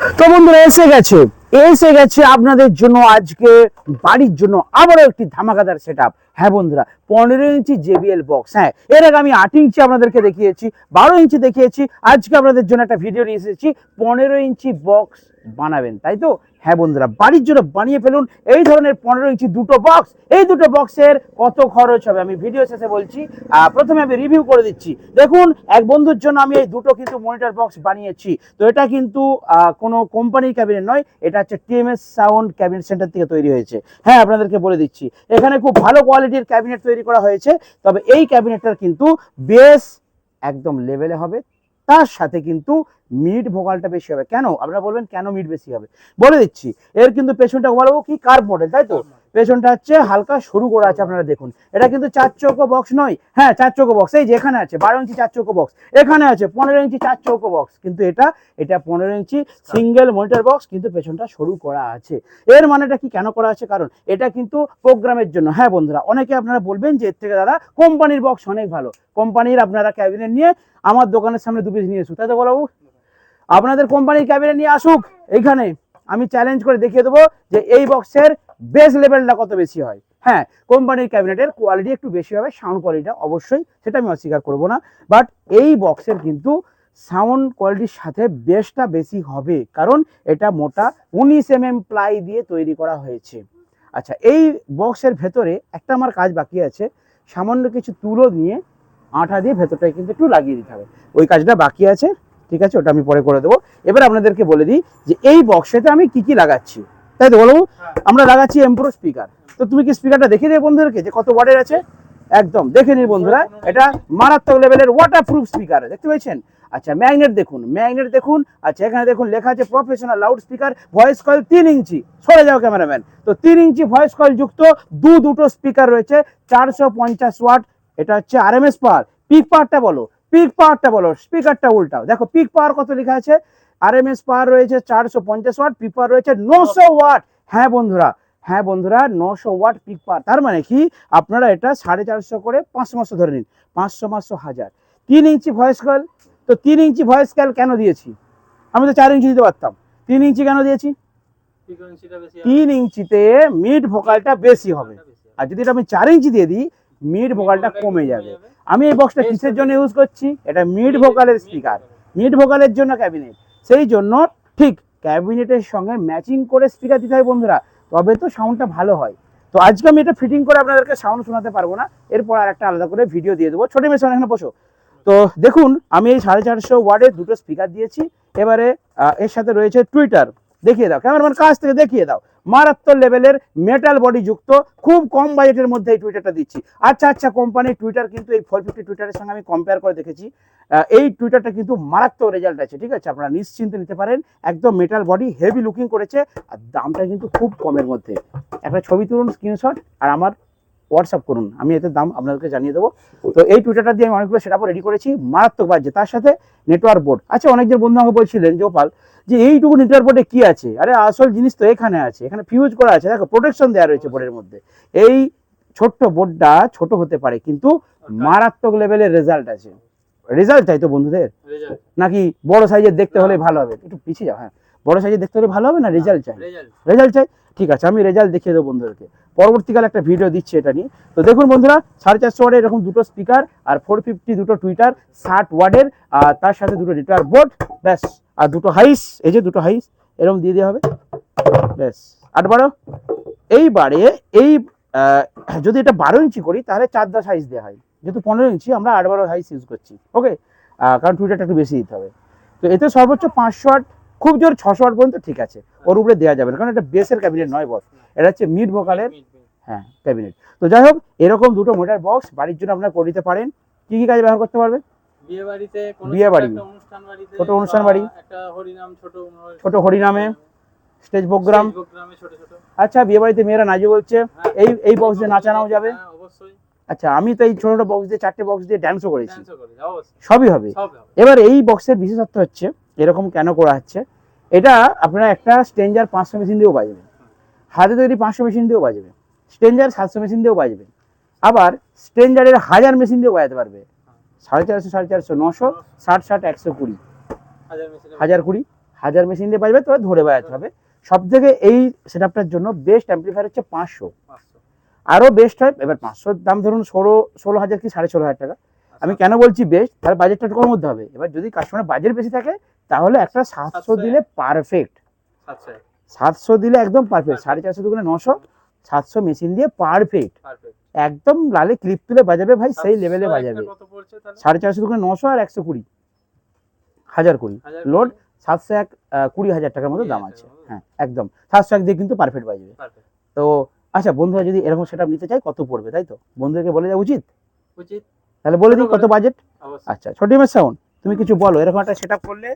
তো বন্ধুরা, এসে গেছে। এসে গেছে আপনাদের জন্য আজকে, বাড়ির জন্য আবারও একটি ধামাকাদার সেট হ্যাঁ বন্ধুরা, পনেরো ইঞ্চি জেবিএল বক্স হ্যাঁ এর আগে আমি আট ইঞ্চি আপনাদেরকে দেখিয়েছি, বারো ইঞ্চি দেখিয়েছি। আজকে আপনাদের জন্য একটা ভিডিও নিয়ে এসেছি। পনেরো ইঞ্চি বক্স বানাবেন, তাই তো? হ্যাঁ বন্ধুরা, বাড়ির জন্য বানিয়ে ফেলুন এই ধরনের পনেরো ইঞ্চি দুটো বক্স এই দুটো বক্সের কত খরচ হবে? আমি ভিডিও শেষে বলছি। প্রথমে আমি রিভিউ করে দিচ্ছি। দেখুন, এক বন্ধুর জন্য আমি এই দুটো কিন্তু মনিটর বক্স বানিয়েছি। তো এটা কিন্তু কোনো কোম্পানির ক্যাবিনেট নয়, এটা হচ্ছে টিএমএস সাউন্ড ক্যাবিনেট সেন্টার থেকে তৈরি হয়েছে। হ্যাঁ আপনাদেরকে বলে দিচ্ছি। এখানে খুব ভালো কোয়ালিটির ক্যাবিনেট তৈরি করা হয়েছে। তবে এই ক্যাবিনেটটার কিন্তু বেশ একদম লেভেলে হবে। তার সাথে কিন্তু মিট ভোকালটা বেশি হবে। কেন? আপনারা বলবেন, কেন মিট বেশি হবে? বলে দিচ্ছি। এর কিন্তু পেছনটা বলব কি? কার্ভ মডেল তাই তো? পেছনটা হচ্ছে হালকা সরু করা আছে, আপনারা দেখুন। এটা কিন্তু চার চৌকো বক্স নয়। হ্যাঁ চার চৌকো বক্স এই যে এখানে আছে, বারো ইঞ্চি চার চৌকো বক্স এখানে আছে পনেরো ইঞ্চি চার চৌকো বক্স কিন্তু এটা এটা পনেরো ইঞ্চি সিঙ্গেল মনিটর বক্স কিন্তু পেছনটা সরু করা আছে। এর মানেটা কি কেন করা আছে? কারণ এটা কিন্তু প্রোগ্রামের জন্য। হ্যাঁ বন্ধুরা, অনেকে আপনারা বলবেন যে এর থেকে দাদা কোম্পানির বক্স অনেক ভালো। কোম্পানির আপনারা ক্যাবিনেট নিয়ে আমার দোকানের সামনে দু পিস নিয়ে এসুক তাই তো বলব? আপনাদের কোম্পানির ক্যাবিনেট নিয়ে আসুক। এইখানে আমি চ্যালেঞ্জ করে দেখিয়ে দেবো যে এই বক্সের বেস লেভেলটা কত বেশি হয়? হ্যাঁ কোম্পানির ক্যাবিনেটের কোয়ালিটি একটু বেশি হবে সাউন্ড কোয়ালিটিটা অবশ্যই সেটা আমি অস্বীকার করব না। বাট এই বক্সের কিন্তু সাউন্ড কোয়ালিটির সাথে বেসটা বেশি হবে, কারণ এটা মোটা উনিশ এম এম প্লাই দিয়ে তৈরি করা হয়েছে। আচ্ছা এই বক্সের ভেতরে একটা আমার কাজ বাকি আছে, সামান্য কিছু তুলো নিয়ে আঠা দিয়ে ভেতরটায় কিন্তু একটু লাগিয়ে দিতে হবে। ওই কাজটা বাকি আছে, ঠিক আছে, ওটা আমি পরে করে দেবো। এবার আপনাদেরকে বলে দিই যে এই বক্সেতে আমি কি কি লাগাচ্ছি। তাই তো বলব? আমরা লাগাচ্ছি এমপ্রো স্পিকার তো তুমি কি স্পিকারটা দেখে দেবে বন্ধুদেরকে যে কত ওয়াটের আছে? একদম, দেখে নিন বন্ধুরা, এটা মারাত্মক লেভেলের ওয়াটার প্রুফ স্পিকার দেখতে পেয়েছেন? আচ্ছা ম্যাগনেট দেখুন ম্যাগনেট দেখুন আচ্ছা এখানে দেখুন, লেখা আছে professional loud speaker voice coil তিন ইঞ্চি, সরে যাও ক্যামেরাম্যান তো তিন ইঞ্চি ভয়েস কয়েল যুক্ত দু দুটো স্পিকার রয়েছে, চারশো পঞ্চাশ ওয়াট, এটা হচ্ছে R M S power peak পাওয়ারটা বলো পিক পাওয়ারটা বলো স্পিকারটা উল্টাও। দেখো পিক পাওয়ার কত লেখা আছে? আর এম এস পাওয়ার রয়েছে চারশো পঞ্চাশ ওয়াট পিক পাওয়ার রয়েছে নশো ওয়াট। হ্যাঁ বন্ধুরা হ্যাঁ বন্ধুরা, নশো ওয়াট পিক পাওয়ার। তার মানে কি? আপনারা এটা সাড়ে চারশো করে পাঁচশো মাসো ধরে নিন, পাঁচশো পাঁচশো হাজার। তিন ইঞ্চি ভয়েস কল, তো তিন ইঞ্চি ভয়েস কল কেন দিয়েছি? আমি তো চার ইঞ্চি দিতে পারতাম। তিন ইঞ্চি কেন দিয়েছি? তিন ইঞ্চিতে মিড ভোকালটা বেশি হবে। আর যদি এটা আমি চার ইঞ্চি দিয়ে দিই মিড ভোকালটা কমে যাবে। আমি এই বক্সটা কিসের জন্য ইউজ করছি? এটা মিড ভোকালের স্পিকার মিড ভোকালের জন্য ক্যাবিনেট সেই জন্য ঠিক ক্যাবিনেটের সঙ্গে ম্যাচিং করে স্পিকার দিতে হয় বন্ধুরা, তবে তো সাউন্ডটা ভালো হয়। তো আজকে আমি এটা ফিটিং করে আপনাদেরকে সাউন্ড শোনাতে পারব না, এরপর আর একটা আলাদা করে ভিডিও দিয়ে দেবো। ছোটো মেশিন এখানে বসো। তো দেখুন, আমি এই সাড়ে চারশো ওয়ার্ডের দুটো স্পিকার দিয়েছি। এবারে এর সাথে রয়েছে টুইটার দেখিয়ে দাও। ক্যামেরাম্যান কাছ থেকে দেখিয়ে দাও। মারাত্মক লেভেলের মেটাল বডি যুক্ত, খুব কম বাজেটের মধ্যে এই টুইটারটা দিচ্ছি। আচ্ছা আচ্ছা কোম্পানির টুইটার কিন্তু এই ফোর ফিফটি টুইটারের সঙ্গে আমি কম্পেয়ার করে দেখেছি। এই টুইটারটা কিন্তু মারাত্মক রেজাল্ট আছে, ঠিক আছে? আপনারা নিশ্চিন্তে নিতে পারেন, একদম মেটাল বডি হেভি লুকিং করেছে, আর দামটা কিন্তু খুব কমের মধ্যে। একটা ছবি তুলুন স্ক্রিনশট আর আমার হোয়াটসঅ্যাপ করুন। আমি এতে দাম আপনাদেরকে জানিয়ে দেবো। তো এই টুইটারটা দিয়ে আমি অনেকগুলো সেটা রেডি করেছি। মারাত্মক বাজছে তার সাথে নেটওয়ার্ক বোর্ড আচ্ছা অনেকজন বন্ধু আমাকে বলছিলেন যে গোপাল যে এইটুকু নেটওয়ার্ক বোর্ডে কি আছে? আরে আসল জিনিস তো এখানে আছে। এখানে ফিউজ করা আছে। দেখো প্রোটেকশন দেওয়া রয়েছে বোর্ডের মধ্যে। এই ছোট্ট বোর্ডটা ছোট হতে পারে কিন্তু মারাত্মক লেভেলের রেজাল্ট আছে। রেজাল্ট চাই তো বন্ধুদের? নাকি বড় সাইজের দেখতে হলে ভালো হবে? একটু পিছিয়ে যাও হ্যাঁ। বড় সাইজের দেখতে হলে ভালো হবে না? রেজাল্ট চাই। রেজাল্ট চাই? ঠিক আছে আমি রেজাল্ট দেখিয়ে দেবো বন্ধুদেরকে। পরবর্তীকালে একটা ভিডিও দিচ্ছি এটা নিয়ে। তো দেখুন বন্ধুরা, সাড়ে চারশো ওয়ার্ডের এরকম দুটো স্পিকার আর ফোর ফিফটি দুটো টুইটার ষাট ওয়ার্ডের, আর তার সাথে দুটো নেটওয়ার্ক বোর্ড ব্যাস। আর দুটো হাইস এই যে দুটো হাইস এরকম দিয়ে দেওয়া হবে। ব্যাস। আট বারো, এইবারে এই যদি এটা বারো ইঞ্চি করি, তাহলে চার দশ হাইস দেওয়া হয়। যেহেতু পনেরো ইঞ্চি, আমরা আট বারো হাইস ইউজ করছি। ওকে কারণ টুইটারটা একটু বেশি দিতে হবে। তো এতে সর্বোচ্চ পাঁচশো ওয়াট খুব জোর ছশো ওয়াট পর্যন্ত ঠিক আছে। ওর উপরে দেওয়া যাবে না, কারণ এটা বেসের ক্যাবিনেট নয় বস। এটা হচ্ছে মিড ভোকালের হ্যাঁ ক্যাবিনেট। তো যাই হোক এরকম দুটো মোটার বক্স বাড়ির জন্য আপনারা করে দিতে পারেন। কি কি কাজে ব্যবহার করতে পারবে? বিয়ে বাড়িতে বিয়ে বাড়ি। ছোট অনুষ্ঠান বাড়ি। ছোট হরিনামে স্টেজ প্রোগ্রাম। আচ্ছা বিয়ে বাড়িতে মেয়েরা নাচে বলছে। হ্যাঁ, এই এই বক্স দিয়ে নাচানোও যাবে। হ্যাঁ, আচ্ছা আমি তো এই ছোট ছোট বক্স দিয়ে চারটে বক্স দিয়ে ড্যান্সও করেছি। সবই হবে। এবার এই বক্সের বিশেষত্ব হচ্ছে এরকম কেন করা হচ্ছে? এটা আপনারা একটা স্টেঞ্জার পাঁচশো মেশিন দিয়েও বাজবে হাতে তৈরি পাঁচশো মেশিন দিয়েও বাজবে। স্ট্রেঞ্জার সাতশো মেশিন দিয়েও বাজবে। আবার স্ট্রেঞ্জারের হাজার মেশিন দিয়েও বাজাতে পারবে। সাড়ে চারশো সাড়ে চারশো নশো ষাট ষাট একশো কুড়ি। হাজার কুড়ি হাজার মেশিন দিয়ে বাজবে তবে ধরে বাজাতে হবে। সব থেকে এই সেট আপটার জন্য বেস্ট অ্যাম্পলিফায়ার হচ্ছে পাঁচশো। আরও বেস্ট হয় এবার পাঁচশোর দাম ধরুন ষোলো ষোলো হাজার কি সাড়ে ষোলো হাজার টাকা? আমি কেন বলছি বেস্ট তাহলে বাজেটটা কম মধ্যে হবে। এবার যদি কাস্টমার বাজেট বেশি থাকে তাহলে একটা সাতশো সাতশো দিলে পারফেক্ট আচ্ছা সাতশো দিলে একদম পারফেক্ট সাড়ে চারশো দুগুণে নশো সাতশো মেশিন দিয়ে পারফেক্ট একদম লালে ক্লিপ তুলে বাজাবে ভাই সেই লেভেলে বাজাবে। সাড়ে চারশো দুগুণে নশো আর একশো কুড়ি। হাজার কুড়ি। লোড সাতশো এক কুড়ি হাজার টাকার মতো দাম আছে। হ্যাঁ একদম। সাতশো এক দিয়ে কিন্তু পারফেক্ট বাজবে। তো আচ্ছা বন্ধুরা যদি এরকম সেটা নিতে চায় কত পড়বে তাই তো? বন্ধুদেরকে বলে দেওয়া উচিত? উচিত। তাহলে বলে দিই কত বাজেট আচ্ছা ছোট মেস সাউন্ড তুমি কিছু বলো এরকম একটা সেট করলে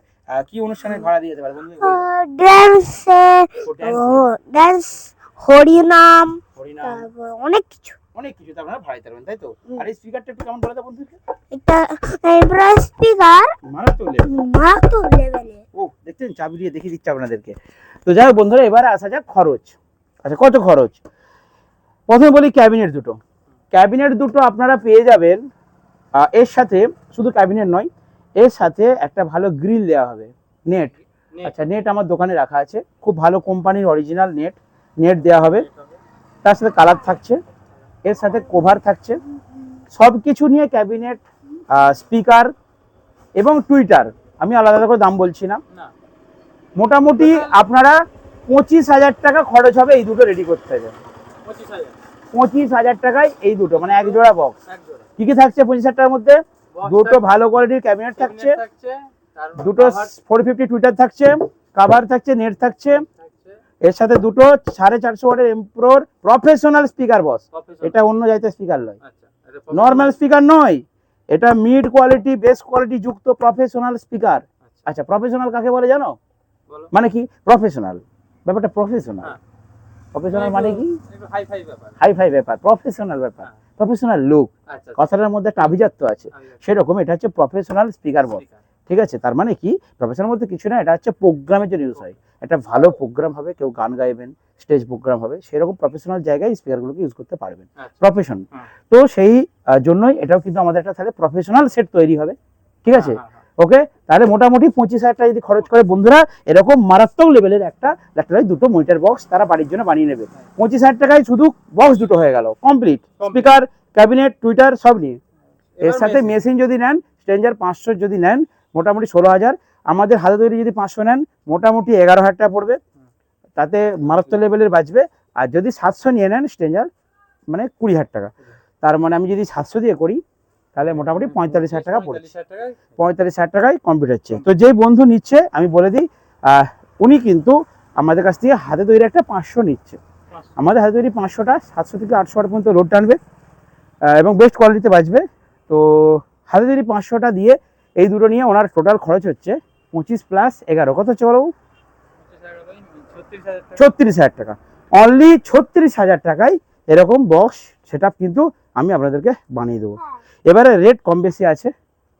কি অনুষ্ঠানে ভাড়া দিয়ে যেতে পারে দাও। ড্যান্সে ড্যান্স হরিনাম তারপর অনেক কিছু। অনেক কিছু তো আপনারা ভাড়া দিতে পারবেন তাই তো। আর এই স্পিকারটা একটু কেমন বলে দাও বন্ধুকে একটা এবার স্পিকার। মারাত্মক লেভেলে ও দেখছেন চাবি দিয়ে দেখিয়ে দিচ্ছে আপনাদেরকে। তো যাই হোক বন্ধুরা এবারে আসা যাক খরচ। আচ্ছা কত খরচ? প্রথমে বলি ক্যাবিনেট দুটো। ক্যাবিনেট দুটো আপনারা পেয়ে যাবেন এর সাথে শুধু ক্যাবিনেট নয় এর সাথে একটা ভালো গ্রিল দেওয়া হবে নেট আচ্ছা নেট আমার দোকানে রাখা আছে। খুব ভালো কোম্পানির অরিজিনাল নেট নেট দেওয়া হবে। তার সাথে কালার থাকছে। এর সাথে কভার থাকছে। সব কিছু নিয়ে ক্যাবিনেট স্পিকার এবং টুইটার আমি আলাদা আলাদা করে দাম বলছি না। মোটামুটি আপনারা পঁচিশ হাজার টাকা খরচ হবে এই দুটো রেডি করতে হবে। পঁচিশ হাজার। টাকায় এই দুটো মানে এক জোড়া বক্স কি কি থাকছে পঁচিশ হাজার টাকার মধ্যে? দুটো ভালো কোয়ালিটির ক্যাবিনেট থাকছে। দুটো ফোর ফিফটি টুইটার থাকছে কাভার থাকছে নেট থাকছে। এর সাথে দুটো সাড়ে চারশো ওয়াটের এমপ্রোর প্রফেশনাল স্পিকার বস এটা অন্য জায়গায় স্পিকার নয়। আচ্ছা নর্মাল স্পিকার নয়। এটা মিড কোয়ালিটি বেস্ট কোয়ালিটি যুক্ত প্রফেশনাল স্পিকার আচ্ছা। আচ্ছা প্রফেশনাল কাকে বলে জানো? মানে কি? প্রফেশনাল ব্যাপারটা প্রফেশনাল হ্যাঁ। প্রফেশনাল মানে কি? হাই ফাই ব্যাপার। হাই ফাই ব্যাপার প্রফেশনাল ব্যাপার। হ্যাঁ। Professional look. আচ্ছা কথাটার মধ্যে একটা আভিজাত্য আছে। সেরকম এটা হচ্ছে প্রফেশনাল স্পিকার বল ঠিক আছে? তার মানে কি? প্রফেশনাল মধ্যে কিছু না এটা হচ্ছে প্রোগ্রামের জন্য ইউজ হয়। একটা ভালো প্রোগ্রাম হবে কেউ গান গাইবেন স্টেজ প্রোগ্রাম হবে সেরকম প্রফেশনাল জায়গায় স্পিকারগুলোকে ইউজ করতে পারবেন। আচ্ছা। প্রফেশন তো সেই জন্যই এটাও কিন্তু আমাদের একটা তাহলে প্রফেশনাল সেট তৈরি হবে। ঠিক আছে? হ্যাঁ, ওকে তাহলে মোটামুটি পঁচিশ হাজার টাকা যদি খরচ করে বন্ধুরা এরকম মারাত্মক লেভেলের একটা ল্যাপটপের দুটো মনিটর বক্স তারা বাড়ির জন্য বানিয়ে নেবে। পঁচিশ হাজার টাকায় শুধু বক্স দুটো হয়ে গেল কমপ্লিট স্পিকার ক্যাবিনেট টুইটার সব নিয়ে। এর সাথে মেশিন যদি নেন স্ট্রেঞ্জার পাঁচশো যদি নেন মোটামুটি ষোলো হাজার। আমাদের হাতে তৈরি যদি পাঁচশো নেন মোটামুটি এগারো হাজার টাকা পড়বে। তাতে মারাত্মক লেভেলের বাঁচবে। আর যদি সাতশো নিয়ে নেন স্ট্রেঞ্জার মানে কুড়ি হাজার টাকা। তার মানে আমি যদি সাতশো দিয়ে করি তাহলে মোটামুটি পঁয়তাল্লিশ হাজার টাকা পড়ছে পঁয়তাল্লিশ হাজার টাকায়? কমপ্লিট হচ্ছে। তো যেই বন্ধু নিচ্ছে আমি বলে দিই উনি কিন্তু আমাদের কাছ থেকে হাতে তৈরি একটা পাঁচশো নিচ্ছে। আমাদের হাতে তৈরি পাঁচশোটা সাতশো থেকে আটশো টাকা পর্যন্ত লোড টানবে এবং বেস্ট কোয়ালিটিতে বাঁচবে। তো হাতে তৈরি পাঁচশোটা দিয়ে এই দুটো নিয়ে ওনার টোটাল খরচ হচ্ছে পঁচিশ প্লাস এগারো। কত হচ্ছে বলো? ছত্রিশ হাজার টাকা। অনলি ছত্রিশ হাজার টাকায় এরকম বক্স সেটা কিন্তু আমি আপনাদেরকে বানিয়ে দেবো। এবারে রেট কম বেশি আছে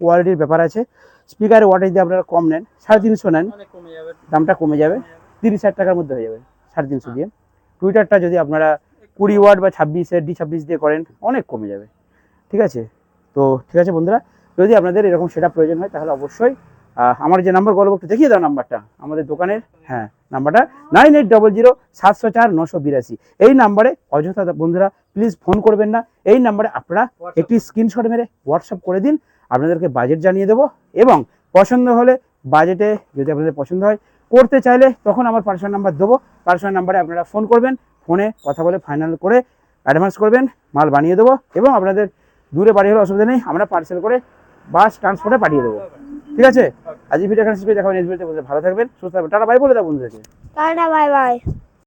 কোয়ালিটির ব্যাপার আছে। স্পিকারের ওয়াটার যদি আপনারা কম নেন সাড়ে তিনশো নেন। অনেক কমে যাবে। দামটা কমে যাবে তিরিশ হাজার টাকার মধ্যে হয়ে যাবে সাড়ে তিনশো দিয়ে। টুইটারটা যদি আপনারা কুড়ি ওয়াট বা ছাব্বিশে ডি ছাব্বিশ দিয়ে করেন অনেক কমে যাবে। ঠিক আছে? তো ঠিক আছে বন্ধুরা যদি আপনাদের এরকম সেটা প্রয়োজন হয় তাহলে অবশ্যই আমার যে নাম্বার বলব একটু দেখিয়ে দাও নাম্বারটা। আমাদের দোকানের হ্যাঁ নাম্বারটা। নাইন এইট ডবল জিরো সাতশো চার নশো বিরাশি। এই নাম্বারে অযথা বন্ধুরা প্লিজ ফোন করবেন না। এই নাম্বারে আপনারা একটি স্ক্রিনশট মেরে হোয়াটসঅ্যাপ করে দিন। আপনাদেরকে বাজেট জানিয়ে দেবো। এবং পছন্দ হলে বাজেটে যদি আপনাদের পছন্দ হয় করতে চাইলে তখন আমার পার্সোনাল নাম্বার দেবো। পার্সোনাল নাম্বারে আপনারা ফোন করবেন। ফোনে কথা বলে ফাইনাল করে অ্যাডভান্স করবেন। মাল বানিয়ে দেবো। এবং আপনাদের দূরে বাড়ি হলে অসুবিধা নেই। আমরা পার্সেল করে বাস ট্রান্সপোর্টে পাঠিয়ে দেবো। ঠিক আছে? আজ ভিডিও এখানে শেষ করে, দেখা হবে নেক্সট ভিডিওতে ভালো থাকবেন, সুস্থ থাকবেন। টাটা বাই বলে দাও বন্ধুদেরকে। Tata bye bye